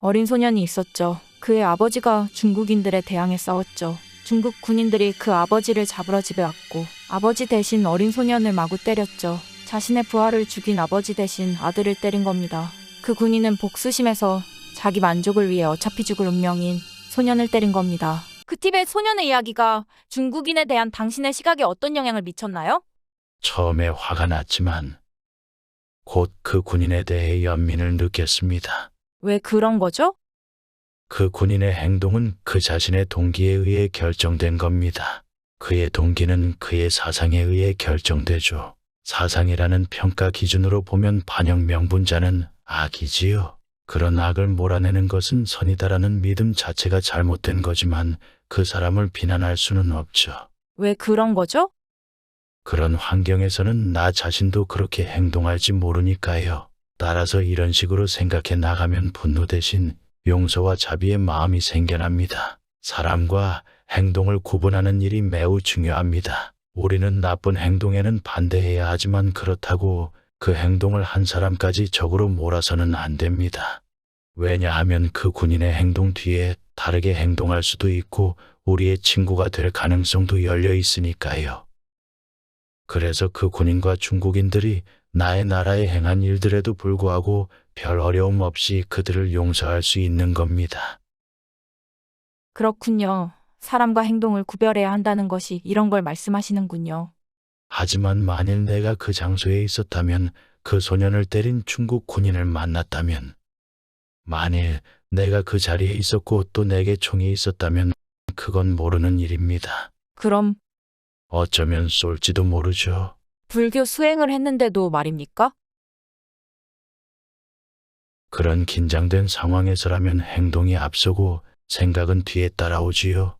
어린 소년이 있었죠. 그의 아버지가 중국인들에 대항해 싸웠죠. 중국 군인들이 그 아버지를 잡으러 집에 왔고 아버지 대신 어린 소년을 마구 때렸죠. 자신의 부하를 죽인 아버지 대신 아들을 때린 겁니다. 그 군인은 복수심에서 자기 만족을 위해 어차피 죽을 운명인 소년을 때린 겁니다. 그 티벳 소년의 이야기가 중국인에 대한 당신의 시각에 어떤 영향을 미쳤나요? 처음에 화가 났지만 곧 그 군인에 대해 연민을 느꼈습니다. 왜 그런 거죠? 그 군인의 행동은 그 자신의 동기에 의해 결정된 겁니다. 그의 동기는 그의 사상에 의해 결정되죠. 사상이라는 평가 기준으로 보면 반영 명분자는 악이지요. 그런 악을 몰아내는 것은 선이다라는 믿음 자체가 잘못된 거지만 그 사람을 비난할 수는 없죠. 왜 그런 거죠? 그런 환경에서는 나 자신도 그렇게 행동할지 모르니까요. 따라서 이런 식으로 생각해 나가면 분노 대신 용서와 자비의 마음이 생겨납니다. 사람과 행동을 구분하는 일이 매우 중요합니다. 우리는 나쁜 행동에는 반대해야 하지만 그렇다고 그 행동을 한 사람까지 적으로 몰아서는 안 됩니다. 왜냐하면 그 군인의 행동 뒤에 다르게 행동할 수도 있고 우리의 친구가 될 가능성도 열려 있으니까요. 그래서 그 군인과 중국인들이 나의 나라에 행한 일들에도 불구하고 별 어려움 없이 그들을 용서할 수 있는 겁니다. 그렇군요. 사람과 행동을 구별해야 한다는 것이 이런 걸 말씀하시는군요. 하지만 만일 내가 그 장소에 있었다면 그 소년을 때린 중국 군인을 만났다면 만일 내가 그 자리에 있었고 또 내게 총이 있었다면 그건 모르는 일입니다. 그럼 어쩌면 쏠지도 모르죠. 불교 수행을 했는데도 말입니까? 그런 긴장된 상황에서라면 행동이 앞서고 생각은 뒤에 따라오지요.